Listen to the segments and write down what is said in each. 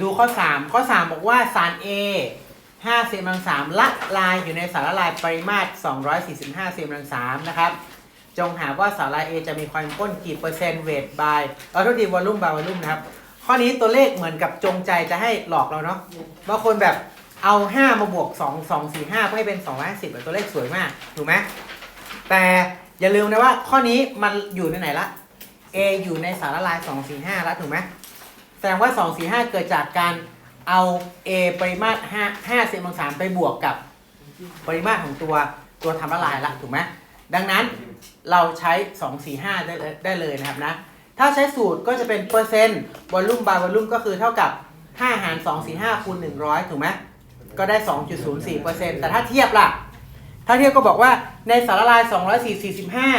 ดูข้อ 3 ข้อ 3 บอกว่าสาร A 5เซนกำลัง3ละลายอยู่ในสารละลายปริมาตร 245 เซนกำลัง3นะครับจงหาว่าสารละลาย A จะมีความเข้มข้นกี่เปอร์เซ็นต์เวทบายเอาทุกทีวอลลุ่มบายวอลลุ่มนะครับ ข้อนี้ตัวเลขเหมือนกับจงใจจะให้หลอกเราเนาะบางคนแบบเอา 5 มาบวก 2 2 4 5 เพื่อให้เป็น 250ตัวเลขสวยมาก ถูกไหมแต่อย่าลืมนะว่าข้อนี้มันอยู่ในไหนละ A อยู่ในสารละลาย 245 แล้วถูกไหม แสดงว่า 245 เกิดจากการเอา A ปริมาตร5 5เซนบางสามไปบวกกับปริมาตรของตัวตัวทำละลายละถูกไหมดังนั้นเราใช้ 245 ได้เลยได้เลยนะครับนะ ถ้าใช้สูตรก็จะเป็นเปอร์เซ็นต์วอลลุ่มบายวอลลุ่มก็คือเท่ากับ 5 หาร 245คูณ100 ถูกไหมก็ได้ 2.04%แต่ถ้าเทียบล่ะ ถ้าเทียบก็บอกว่าในสารละลาย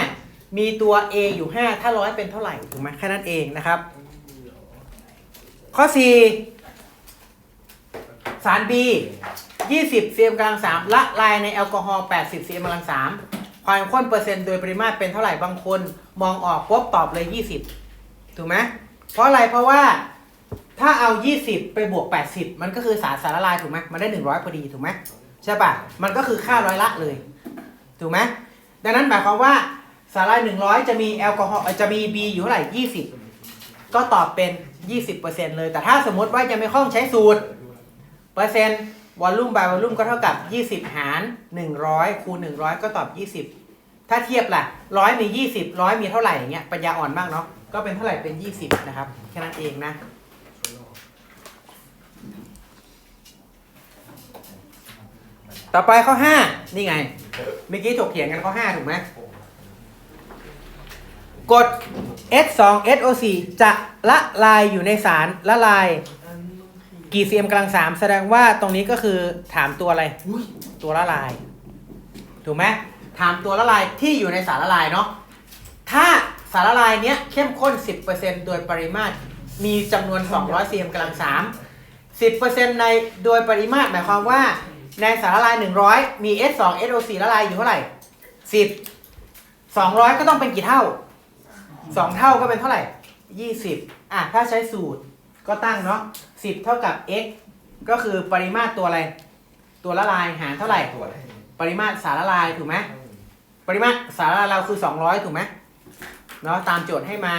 245 มีตัว A อยู่ 5 ถ้าร้อยเป็นเท่าไหร่ ถูกไหมแค่นั้นเองนะครับ ข้อ4สาร B 20 cm กำลัง3ละลายในแอลกอฮอล์80 cm กำลัง3ความข้นเปอร์เซ็นต์โดยปริมาตรเป็นเท่าไหร่บางคนมองออกปุ๊บตอบเลย 20 ถูกไหมเพราะอะไรเพราะว่าถ้าเอา 20 ไปบวก 80 มันก็คือสารสารละลายถูกไหมมันได้ 100พอดีถูกไหมใช่ปะมันก็คือค่าร้อยละเลย ถูกไหมดังนั้นหมายความว่าสารละลาย100 จะมีแอลกอฮอล์จะมี B อยู่เท่าไหร่ 20 ก็ตอบเป็น 20%เลย แต่ถ้าสมมติว่ายังไม่คล่องใช้สูตรเปอร์เซ็นต์วอลลุ่มบายวอลลุ่มก็เท่ากับ 20 หาร 100 คูณ 100 ก็ตอบ 20 ถ้าเทียบล่ะ100มี 20 100มีเท่าไหร่อย่างเงี้ยปัญญาอ่อนมากเนาะก็เป็นเท่าไหร่เป็น 20 นะครับ แค่นั้นเองนะต่อไปข้อ 5 นี่ไง เมื่อกี้ถกเถียงกันข้อ 5 ถูกไหม กด S2 SO4 จะละลายอยู่ในสารละลายกี่ cm กำลังสามแสดงว่าตรงนี้ก็คือถามตัวอะไรตัวละลาย ถูกไหมถามตัวละลายที่อยู่ในสารละลายเนาะถ้าสารละลายเนี้ยเข้มข้น 10%โดยปริมาตรมีจำนวน 200 cm กำลังสาม10%ในโดยปริมาตรหมายความว่า ในสารละลาย 100 มี S2 SO4 ละลายอยู่เท่าไหร่ 10 200 ก็ต้องเป็นกี่เท่า 2เท่าก็เป็นเท่าไหร่20อะถ้าใช้สูตรก็ตั้งเนาะสิบเท่ากับ x ก็คือปริมาตรตัวอะไร ตัวละลายหารเท่าไหร่ปริมาตรสารละลายถูกไหมปริมาตรสารละลายเราคือ200ถูกไหมเนาะตามโจทย์ให้มา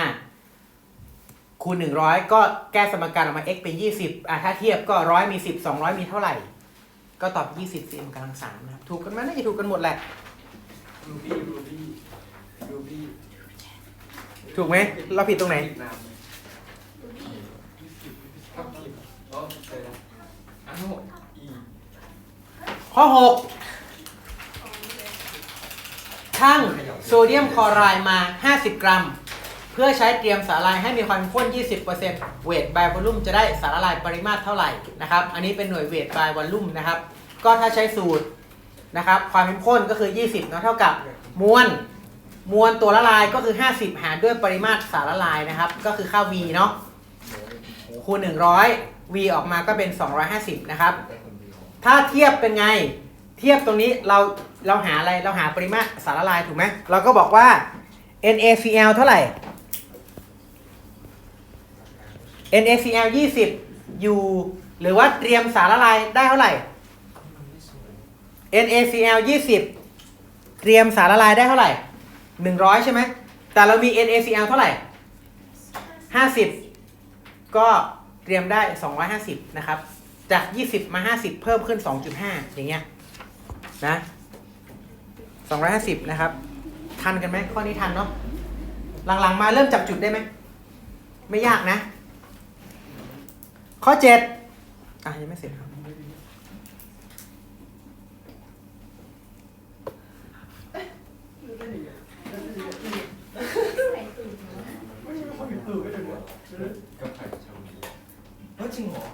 คูณ 100 ก็แก้สมการออกมา x เป็น 20อะถ้าเทียบก็ร้อยมี 10 200 มีเท่าไหร่ ก็ตอบ 20 cm กำลังสามนะครับ ถูกกันไหมน่าจะถูกกันหมดแหละ รูบี้ รูบี้ รูบี้ ถูกไหมเราผิดตรงไหนน้อ๋อใช่แล้วอ้าวอีข้อ6ช่างโซเดียมคลอไรด์มา 50 กรัม เพื่อใช้เตรียมสารละลายให้มีความข้น 20%เวทบายวอลลุ่มจะได้สารละลายปริมาตรเท่าไหร่นะครับ อันนี้เป็นหน่วยเวทบายวอลลุ่มนะครับ ก็ถ้าใช้สูตรนะครับ ความเข้มข้นก็คือ 20เนอะเท่ากับมวล มวลตัวละลายก็คือ 50 หารด้วยปริมาตรสารละลายนะครับ ก็คือค่า V เนาะคูณ 100 V ออกมาก็เป็น 250 นะครับ ถ้าเทียบเป็นไง เทียบตรงนี้เราเราหาอะไรเราหาปริมาตรสารละลายถูกไหมเราก็บอกว่า NaCl เท่าไหร่ NaCl 20อยู่หรือว่าเตรียมสารละลายได้เท่าไหร่ NaCl 20 เตรียมสารละลายได้เท่าไหร่ 100ใช่ไหม แต่เรามี NaCl เท่าไหร่50ก็เตรียมได้250นะครับ จาก20มา50เพิ่มขึ้น2.5อย่างเงี้ยนะ250นะครับ ทันกันไหมข้อนี้ทันเนาะ หลังๆมาเริ่มจับจุดได้ไหม ไม่ยากนะ ข้อ7อะยังไม่เสร็จครับกับไข่ชาบีเฮ้ยจริงเหรอ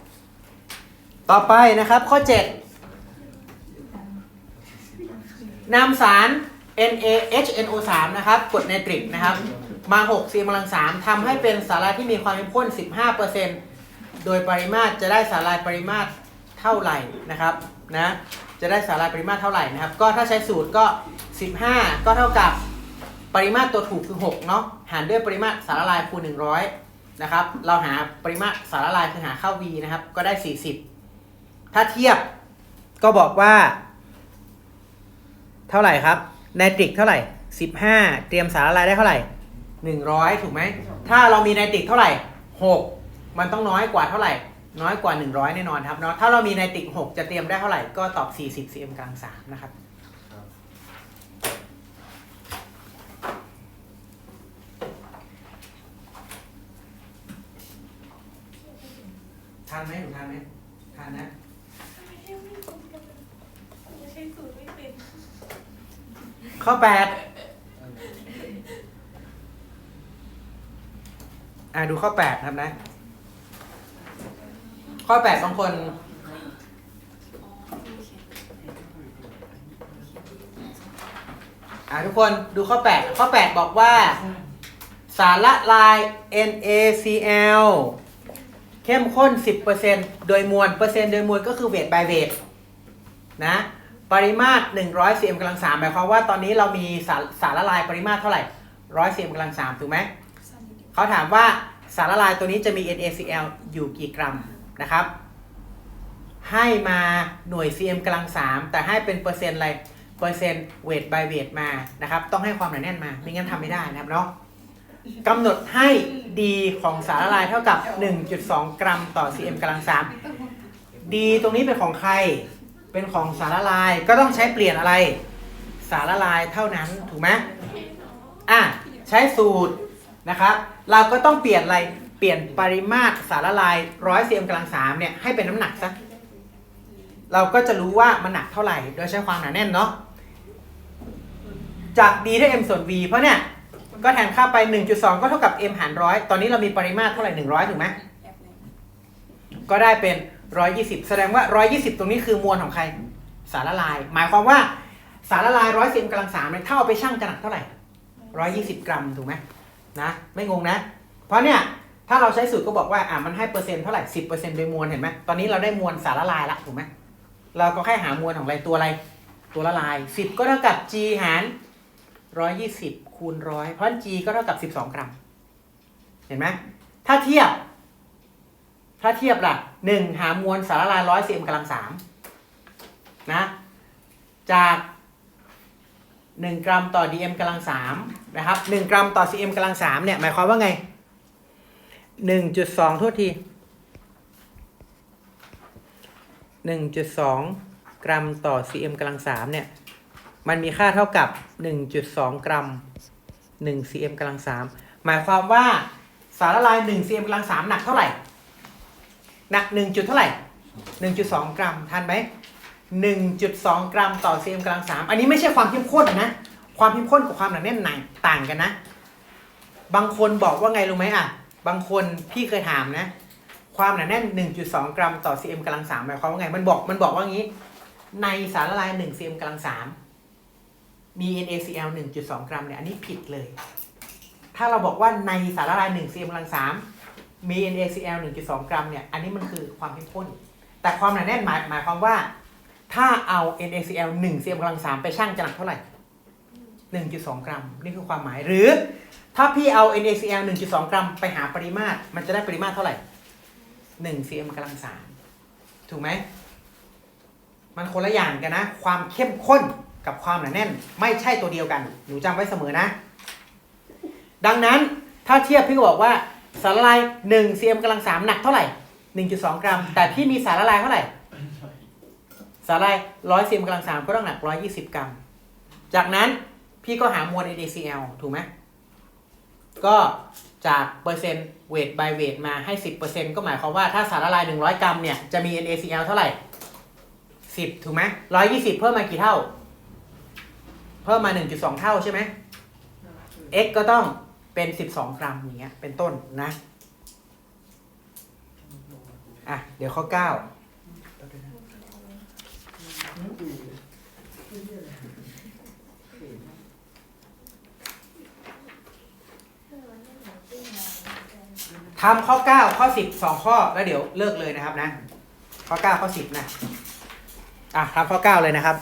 ต่อไปนะครับข้อ 7นำสาร NaHNO3 นะครับกรดไนตริกนะครับ มา6ซีมลัง3ทำให้เป็นสารละลายที่มีความเข้มข้น 15%โดยปริมาตรจะได้สารละลายปริมาตรเท่าไหร่นะครับนะจะได้สารละลายปริมาตรเท่าไหร่นะครับ ก็ถ้าใช้สูตรก็ 15 ก็เท่ากับปริมาตรตัวถูกคือ6เนาะหารด้วยปริมาตรสารละลายคูณ100นะครับ เราหาปริมาตรสารละลายคือหาค่า v นะครับ ก็ได้ 40 ถ้าเทียบก็บอกว่า เท่าไหร่ครับไนตริกเท่าไหร่15เตรียมสารละลายได้เท่าไหร่100ถูกไหม ถ้าเรามีไนตริกเท่าไหร่6มันต้องน้อยกว่าเท่าไหร่ น้อยกว่า 100 แน่นอนครับเนาะถ้าเรามีไนตริก6จะเตรียมได้เท่าไหร่ก็ตอบ 40 cm กลาง 3 นะครับครับทานไหมหนูทานไหมทานนะ ไม่ใช่ไม่เป็นไม่ใช่สูตรไม่เป็น ข้อแปดอ่าดูข้อแปดครับนะ ข้อแปดบางคน อ่าทุกคนดูข้อ8ข้อ8บอกว่า สารละลาย NaCl เข้มข้น 10%โดยมวลเปอร์เซ็นต์โดยมวลก็คือเวท by เวทนะ ปริมาตร100 cm กำลัง3หมายความว่าตอนนี้เรามีสารสารละลายปริมาตรเท่าไหร่ 100 cm กำลัง3ถูกไหมเขาถามว่าสารละลายตัวนี้จะมี NaCl อยู่กี่กรัมนะครับ ให้มาหน่วย cm กำลัง3แต่ให้เป็นเปอร์เซ็นต์อะไรเปอร์เซ็นต์เวท by เวทมานะครับ ต้องให้ความหนาแน่นมาไม่งั้นทำไม่ได้นะครับเนาะกำหนดให้ d ของสารละลายเท่ากับ 1.2 กรัมต่อ cm กำลัง3 d ตรงนี้เป็นของใคร เป็นของสารละลายก็ต้องใช้เปลี่ยนอะไร สารละลายเท่านั้นถูกไหมอะใช้สูตรนะครับ เราก็ต้องเปลี่ยนอะไรเปลี่ยนปริมาตรสารละลาย100 cm กำลัง3เนี่ยให้เป็นน้ำหนักซะเราก็จะรู้ว่ามันหนักเท่าไหร่ โดยใช้ความหนาแน่นเนาะจาก d เท่า m ส่วน v เพราะเนี่ยก็แทนค่าไป 1.2 ก็เท่ากับ m หารร้อยตอนนี้เรามีปริมาตรเท่าไหร่ 100 ถูกไหมก็ได้เป็น 120แสดงว่า120ตรงนี้คือมวลของใคร สารละลาย หมายความว่าสารละลาย100 cm กำลัง3เนี่ยถ้าเอาไปชั่งจะหนักเท่าไหร่120กรัมถูกไหมนะไม่งงนะ เพราะเนี่ยถ้าเราใช้สูตรก็บอกว่าอะมันให้เปอร์เซ็นต์เท่าไหร่10%โดยมวลเห็นไหมตอนนี้เราได้มวลสารละลายละถูกไหมเราก็แค่หามวลของอะไรตัวอะไรตัวละลาย 10 ก็เท่ากับ g หาร 120 คูณร้อยเพราะ g ก็เท่ากับ 12 กรัม เห็นไหมถ้าเทียบ ถ้าเทียบล่ะ หนึ่งหามวลสารละลายร้อยซีเอ็มกำลังสามนะจากหนึ่งกรัมต่อ dm กำลังสามนะครับหนึ่งกรัมต่อ cm กำลังสามเนี่ยหมายความว่าไงหนึ่งจุดสองโทษทีหนึ่งจุดสองกรัมต่อ cm กำลังสามเนี่ยมันมีค่าเท่ากับหนึ่งจุดสองกรัมหนึ่ง cm กำลังสามหมายความว่าสารละลายหนึ่ง cm กำลังสามหนักเท่าไหร่ หนักหนึ่งจุดเท่าไหร่หนึ่งจุดสองกรัมทันไหมหนึ่งจุดสองกรัมต่อซีเอ็มกำลังสามอันนี้ไม่ใช่ความเข้มข้นนะ ความเข้มข้นกับความหนาแน่นหนักต่างกันนะ บางคนบอกว่าไงรู้ไหมอะ บางคนพี่เคยถามนะ ความหนาแน่น 1.2 กรัมต่อ cm กำลังสามหมายความว่าไง มันบอกมันบอกว่างี้ ในสารละลาย1 cm กำลังสามมี NaCl 1.2 กรัมเนี่ยอันนี้ผิดเลย ถ้าเราบอกว่าในสารละลาย1 cm กำลังสาม มี NaCl 1.2 กรัมเนี่ย อันนี้มันคือความเข้มข้น แต่ความหนาแน่นหมายหมายความว่า ถ้าเอา NaCl 1 cm กำลัง3ไปชั่งจะหนักเท่าไหร่ 1.2 กรัม นี่คือความหมาย หรือ ถ้าพี่เอา NaCl 1.2 กรัมไปหาปริมาตร มันจะได้ปริมาตรเท่าไหร่ 1 cm กำลัง3ถูกไหม มันคนละอย่างกันนะ ความเข้มข้นกับความหนาแน่น ไม่ใช่ตัวเดียวกัน หนูจำไว้เสมอนะ ดังนั้นถ้าเทียบพี่ก็บอกว่า สารละลาย1 cm กำลัง3หนักเท่าไหร่ 1.2 กรัม แต่พี่มีสารละลายเท่าไหร่ สารละลาย100 cm กำลัง3ก็ต้องหนัก 120 กรัม จากนั้นพี่ก็หามวล NaCl ถูกไหมก็จากเปอร์เซ็นต์เวท by เวทมาให้ 10%ก็หมายความว่าถ้าสารละลาย 100 กรัมเนี่ยจะมี NaCl เท่าไหร่ 10 ถูกไหม120 เพิ่มมากี่เท่า เพิ่มมา 1.2 เท่าใช่ไหม x ก็ต้อง เป็น 12 กรัมอย่างเงี้ยเป็นต้นนะอะเดี๋ยวข้อ9ทำข้อ 9 ข้อ 10 2 ข้อแล้วเดี๋ยวเลิกเลยนะครับนะ ข้อ 9 ข้อ 10 นะ อะทำข้อ 9 เลยนะครับ